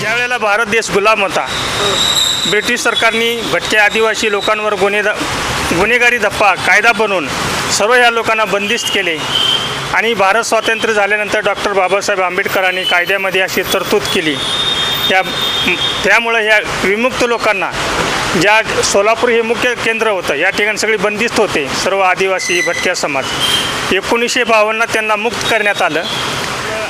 ज्यावेळेला भारत देश गुलाम होता ब्रिटिश सरकारने भटक्या आदिवासी लोकांवर गुन्हे गुन्हेगारी धप्पा कायदा बनवून सर्व या लोकांना बंदिस्त केले आणि भारत स्वातंत्र्य झाल्यानंतर डॉक्टर बाबासाहेब आंबेडकरांनी कायद्यामध्ये अशी तरतूद केली. या त्यामुळं ह्या विमुक्त लोकांना ज्या सोलापूर हे मुख्य केंद्र होतं या ठिकाणी सगळे बंदिस्त होते. सर्व आदिवासी भटक्या समाज. एकोणीसशे बावन्न त्यांना मुक्त करण्यात आलं.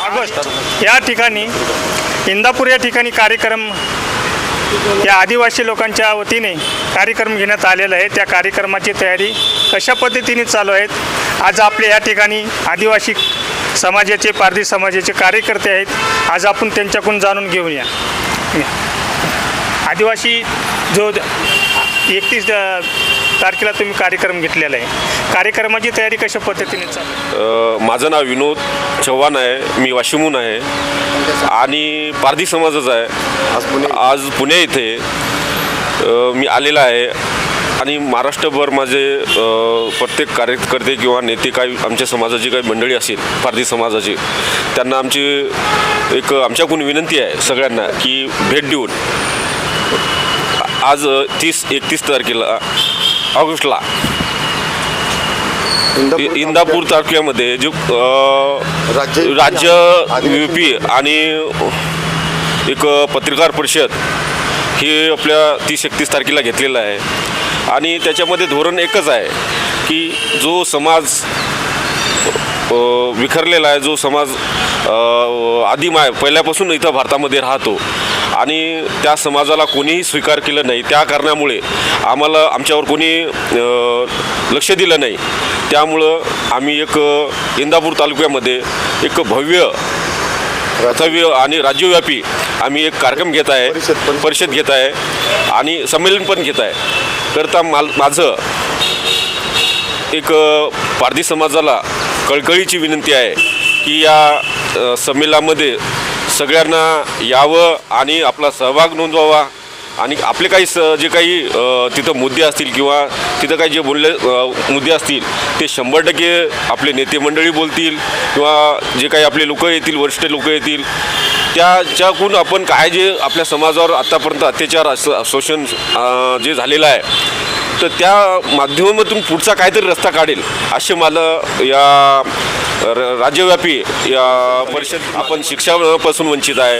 ऑगस्ट या ठिकाणी इंदापूर या ठिकाणी कार्यक्रम या आदिवासी लोकांच्या वतीने कार्यक्रम घेण्यात आलेला आहे. त्या कार्यक्रमाची तयारी कशा पद्धतीने चालू आहेत? आज आपले या ठिकाणी आदिवासी समाजाचे पारधी समाजाचे कार्यकर्ते आहेत. आज आपण त्यांच्याकडून जाणून घेऊया आदिवासी जो एकतीस तारखेला तुम्ही कार्यक्रम घेतलेला आहे. कार्यक्रमाची तयारी कशा पद्धतीने चालू माझं नाव विनोद चव्हाण आहे. मी वाशिमहून आहे. आणि पारधी समाजाचा आहे. आज पुणे इथे. अ, मी आलेला आहे. आणि महाराष्ट्रभर माझे प्रत्येक कार्यकर्ते किंवा नेते काही आमच्या समाजाची काही मंडळी असेल पारधी समाजाची त्यांना आमची एक आमच्याकडून विनंती आहे सगळ्यांना की भेट देऊन आज तीस एकतीस तारखेला ऑगस्टला. इंदापूर तालुक्यामध्ये जो राज्य राज्य यू पी आणि एक पत्रकार परिषद हे आपल्या तीस एकतीस तारखेला घेतलेलं आहे. आणि त्याच्यामध्ये धोरण एकच आहे की जो समाज विखरलेला आहे जो समाज आदिम आहे पहिल्यापासून इथं भारतामध्ये राहतो आणि त्या समाजाला कोणीही स्वीकार केलं नाही. त्या कारणामुळे आम्हाला आमच्यावर कोणी लक्ष दिलं नाही. त्यामुळं आम्ही एक इंदापूर तालुक्यामध्ये एक भव्य भव्य आणि राज्यव्यापी आम्ही एक कार्यक्रम घेत आहे. परिषद घेत आहे आणि संमेलन पण घेत आहे. करता माल माझं एक पारधी समाजाला कळकळीची विनंती आहे की या संमेलनामध्ये सगळ्यांना यावं आणि आपला सहभाग नोंदवावा. आणि आपले काही स जे काही तिथं मुद्दे असतील किंवा तिथं काही जे बोलले मुद्दे असतील ते शंभर टक्के आपले नेते मंडळी बोलतील किंवा जे काही आपले लोक येतील वरिष्ठ लोक येतील त्याच्याकडून आपण काय जे आपल्या समाजावर आत्तापर्यंत अत्याचार अस शोषण जे झालेलं आहे तर त्या माध्यमातून पुढचा काहीतरी रस्ता काढेल असे मला या राज्यव्यापी या परिषद आपण शिक्षणापासून वंचित आहे.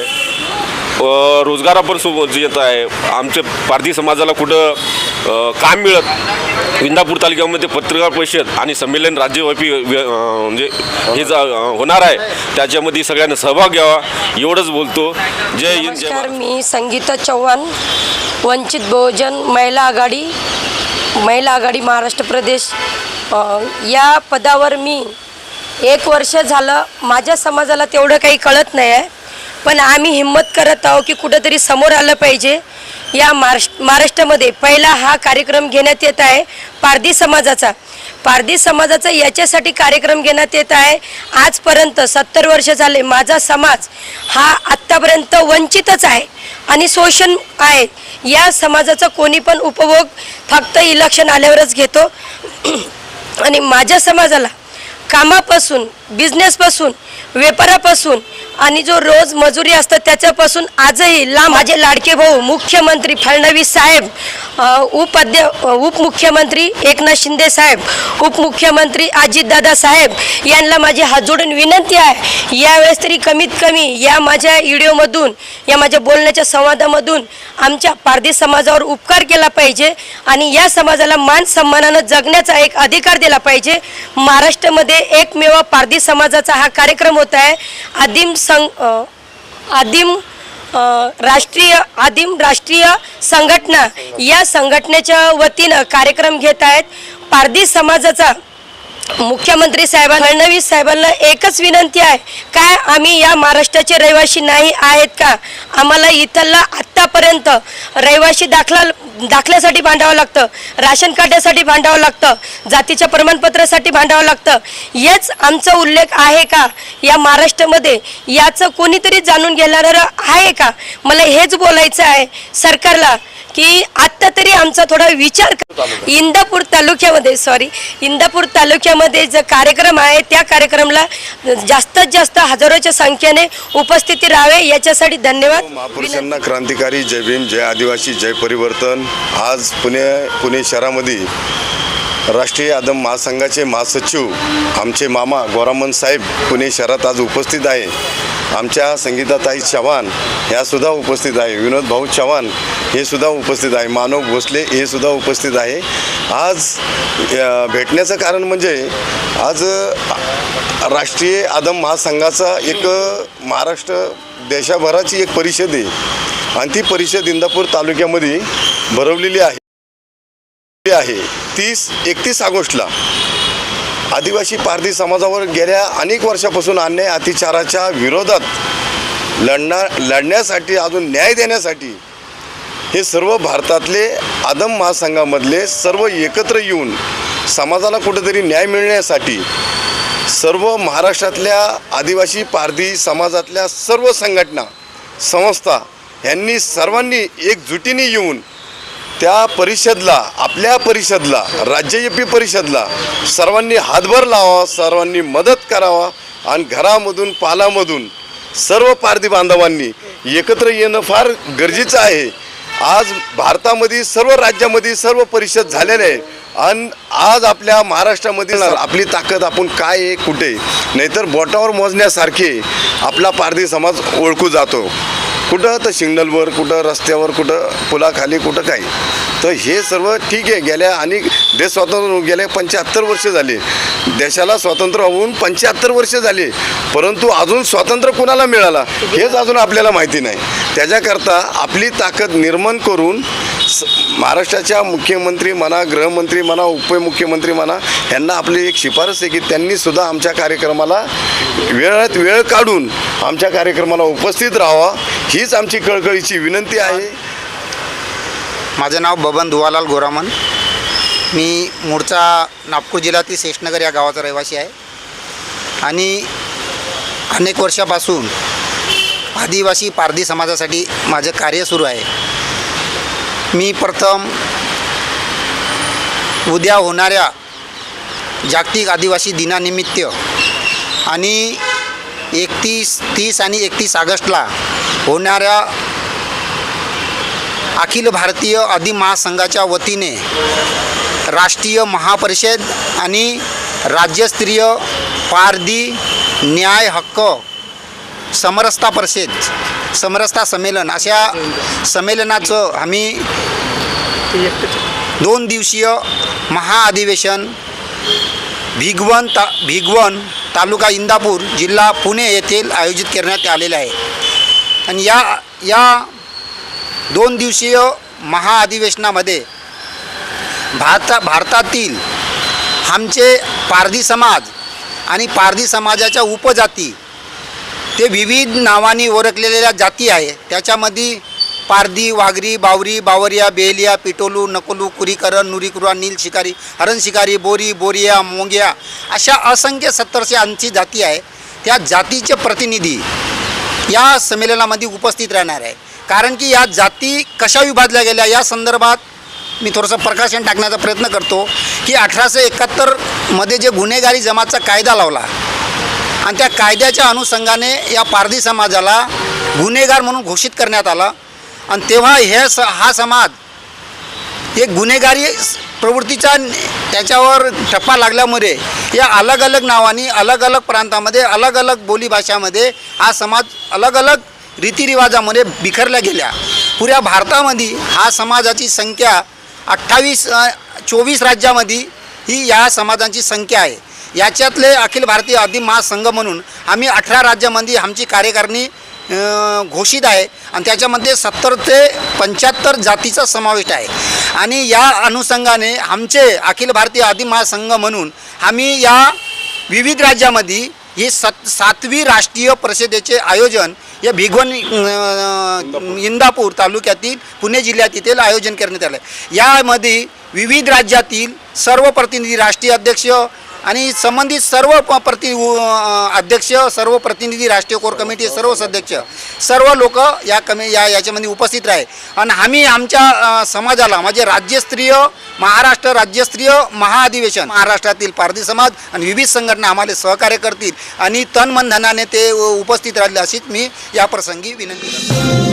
अ, रोजगारापासून वंचित आहे. आमच्या पारधी समाजाला कुठं काम मिळत इंदापूर तालुक्यामध्ये पत्रकार परिषद आणि संमेलन राज्यव्यापी म्हणजे हे जा होणार आहे. त्याच्यामध्ये सगळ्यांना सहभाग घ्यावा एवढंच बोलतो. जय हिंद जय नमस्कार मी संगीता चव्हाण वंचित बहुजन महिला आघाडी महिला आघाडी महाराष्ट्र प्रदेश. या पदावर मी एक वर्ष झालं माझ्या समाजाला तेवढं काही कळत नाही आहे पण आम्ही हिंमत करत आहोत की कुठंतरी समोर आलं पाहिजे. या महाराष्ट्र महाराष्ट्रामध्ये पहिला हा कार्यक्रम घेण्यात येत आहे पारधी समाजाचा. पारधी समाजाचा याच्यासाठी कार्यक्रम घेण्यात येत आहे. आजपर्यंत सत्तर वर्ष झाले माझा समाज हा आत्तापर्यंत वंचितच आहे आणि शोषण आहे. या समाजाचा कोणी पण उपभोग फक्त इलेक्शन आल्यावरच घेतो. आणि माझ्या समाजाला कामापासून बिझनेसपासून व्यापारापासून आणि जो रोज मजुरी असतं त्याच्यापासून आजही ला माझे लाडके भाऊ मुख्यमंत्री फडणवीस साहेब उपाध्य उपमुख्यमंत्री एकनाथ शिंदे साहेब उपमुख्यमंत्री अजितदादा साहेब यांना माझी हात जोडून विनंती आहे. यावेळेस तरी कमीत कमी या माझ्या व्हिडिओमधून या माझ्या बोलण्याच्या संवादामधून आमच्या पारधी समाजावर उपकार केला पाहिजे आणि या समाजाला मान सन्मानानं जगण्याचा एक अधिकार दिला पाहिजे. महाराष्ट्रामध्ये एकमेवा पारधी समाजाचा हा कार्यक्रम होत आहे. आदिम सं आदिम राष्ट्रीय आदिम राष्ट्रीय संघटना या संघटनेच्या वतीनं कार्यक्रम घेत आहेत. पारधी समाजाचा मुख्यमंत्री साहेबांना फडणवीस साहेबांना एकच विनंती आहे. काय आम्ही या महाराष्ट्राचे रहिवासी नाही आहेत का? आम्हाला इथला आत्तापर्यंत रहिवासी दाखला दाखल्यासाठी भांडावं लागतं. राशन कार्डासाठी भांडावं लागतं. जातीच्या प्रमाणपत्रासाठी भांडावं लागतं. हेच आमचा उल्लेख आहे का? या महाराष्ट्रामध्ये याचं कोणीतरी जाणून घेणारं आहे का? मला हेच बोलायचं आहे. सरकारला की आत्ता तरी आमचा थोडा विचार इंदापूर तालुक्यामध्ये सॉरी इंदापूर तालुक्यामध्ये जो कार्यक्रम आहे त्या कार्यक्रमाला जास्तीत जास्त हजारोच्या संख्येने उपस्थिती राहावे याच्यासाठी धन्यवाद. हो, महापुरुषांना क्रांतिकारी जय भीम जय आदिवासी जय परिवर्तन. आज पुणे पुणे शहरामध्ये राष्ट्रीय आदम महासंघाचे महासचिव आमचे मामा गोरामन साहेब पुणे शहरात आज उपस्थित आहे. आमच्या संगीताताई चव्हाण ह्यासुद्धा उपस्थित आहे. विनोद भाऊ चव्हाण हे सुद्धा उपस्थित आहे. मानव भोसले हे सुद्धा उपस्थित आहे. आज भेटण्याचं कारण म्हणजे आज राष्ट्रीय आदम महासंघाचा एक महाराष्ट्र देशाभराची एक परिषद आहे. आणि ती परिषद इंदापूर तालुक्यामध्ये भरवलेली आहे. आहे तीस एकतीस ऑगस्टला आदिवासी पारधी समाजावर गेल्या अनेक वर्षापासून अन्याय अतिचाराच्या विरोधात लढणार लढण्यासाठी अजून न्याय देण्यासाठी हे सर्व भारतातले आदम महासंघामधले सर्व एकत्र येऊन समाजाला कुठेतरी न्याय मिळण्यासाठी सर्व महाराष्ट्रातल्या आदिवासी पारधी समाजातल्या सर्व संघटना संस्था यांनी सर्वांनी एकजुटीने येऊन त्या परिषदला आपल्या परिषदला राज्यव्यापी परिषदला सर्वांनी हातभार लावा सर्वांनी मदत करावा आणि घरामधून पालामधून सर्व पारधी बांधवांनी एकत्र येणं फार गरजेचं आहे. आज भारतामध्ये सर्व राज्यामध्ये सर्व परिषद झालेले आहे आणि आज आपल्या महाराष्ट्रामध्ये आपली ताकद आपण काय आहे कुठे नाहीतर बोटावर मोजण्यासारखे आपला पारधी समाज ओळखू जातो. कुठं तर सिग्नलवर कुठं रस्त्यावर कुठं पुलाखाली कुठं काही. तर हे सर्व ठीक आहे. गेल्या आणि देश स्वातंत्र्य होऊन गेले पंच्याहत्तर वर्ष झाले. देशाला स्वातंत्र्य होऊन पंच्याहत्तर वर्ष झाले. परंतु अजून स्वातंत्र्य कुणाला मिळाला हेच अजून आपल्याला माहिती नाही. त्याच्याकरता आपली ताकद निर्माण करून स महाराष्ट्राच्या मुख्यमंत्री म्हणा गृहमंत्री म्हणा उपमुख्यमंत्री म्हणा यांना आपली एक शिफारस आहे की त्यांनी सुद्धा आमच्या कार्यक्रमाला वेळात वेळ काढून आमच्या कार्यक्रमाला उपस्थित राहावा. हीच आमची कळकळीची विनंती आहे. माझं नाव बबन दुवालाल गोरामन. मी मूळचा नागपूर जिल्ह्यातील शेषनगर या गावाचा रहिवासी आहे. आणि अनेक वर्षापासून आदिवासी पारधी समाजासाठी माझं कार्य सुरू आहे. मी प्रथम उद्या होणाऱ्या जागतिक आदिवासी दिनानिमित्त आणि एकतीस तीस आणि एकतीस ऑगस्टला होणाऱ्या अखिल भारतीय आदी महासंघाच्या वतीने राष्ट्रीय महापरिषद आणि राज्यस्तरीय पारधी न्याय हक्क समरसता परिषद समरसता संमेलन अशा संमेलनाचं आम्ही दोन दिवसीय महाअधिवेशन भिगवण ता भिगवण तालुका इंदापूर जिल्हा पुणे येथील आयोजित करण्यात आलेले आहे. आणि या या दोन दिवसीय महाअधिवेशनामध्ये भारता भारतातील आमचे पारधी समाज आणि पारधी समाजाच्या उपजाती ते विविध नावांनी ओळखलेल्या जाती आहे. त्याच्यामध्ये पारधी वाघरी बावरी बावरिया बेलिया पिटोलू नकोलू कुरीकरण नुरीकुरा नील शिकारी हरण शिकारी बोरी बोरिया मोंग्या अशा असंख्य सत्तरशे ऐंशी जाती आहे. त्या जातीचे प्रतिनिधी या संमेलनामध्ये उपस्थित राहणार आहे. कारण की या जाती कशा विभाजल्या गेल्या या संदर्भात मी थोडंसं प्रकाशन टाकण्याचा प्रयत्न करतो की अठराशे एकाहत्तरमध्ये जे गुन्हेगारी जमातचा कायदा लावला आणि त्या कायद्याच्या अनुषंगाने या पारधी समाजाला गुन्हेगार म्हणून घोषित करण्यात आला. आणि तेव्हा हे स हा समाज एक गुन्हेगारी प्रवृत्तीचा त्याच्यावर ठप्पा लागल्यामुळे या अलग अलग नावानी अलग अलग प्रांतामध्ये अलग अलग बोलीभाषामध्ये हा समाज अलग अलग रीतिरिवाजामध्ये बिखरल्या गेल्या. पुऱ्या भारतामध्ये हा समाजाची संख्या अठ्ठावीस चोवीस राज्यामध्ये ही या समाजांची संख्या आहे. याच्यातले अखिल भारतीय आदिम महासंघ म्हणून आम्ही अठरा राज्यामध्ये आमची कार्यकारिणी घोषित आहे. आणि त्याच्यामध्ये सत्तर ते पंच्याहत्तर जातीचा समावेश आहे. आणि या अनुषंगाने आमचे अखिल भारतीय आदिम महासंघ म्हणून आम्ही या विविध राज्यामध्ये ही सत सातवी राष्ट्रीय परिषदेचे आयोजन या भिगवण इंदापूर तालुक्यातील पुणे जिल्ह्यात येथील आयोजन करण्यात आलं आहे यामध्ये विविध राज्यातील सर्व प्रतिनिधी राष्ट्रीय अध्यक्ष आणि संबंधित सर्व प- प्रति उ- अध्यक्ष सर्व प्रतिनिधी राष्ट्रीय कोर कमिटी सर्व सदस्य सर्व लोक या कमी या याच्यामध्ये उपस्थित राहे. आणि आम्ही आमच्या समाजाला म्हणजे राज्यस्तरीय महाराष्ट्र राज्यस्तरीय महाअधिवेशन महाराष्ट्रातील पारधी समाज आणि विविध संघटना आम्हाला सहकार्य करतील आणि तन मन धनाने ते उपस्थित राहिले अशीच मी या प्रसंगी विनंती करतो.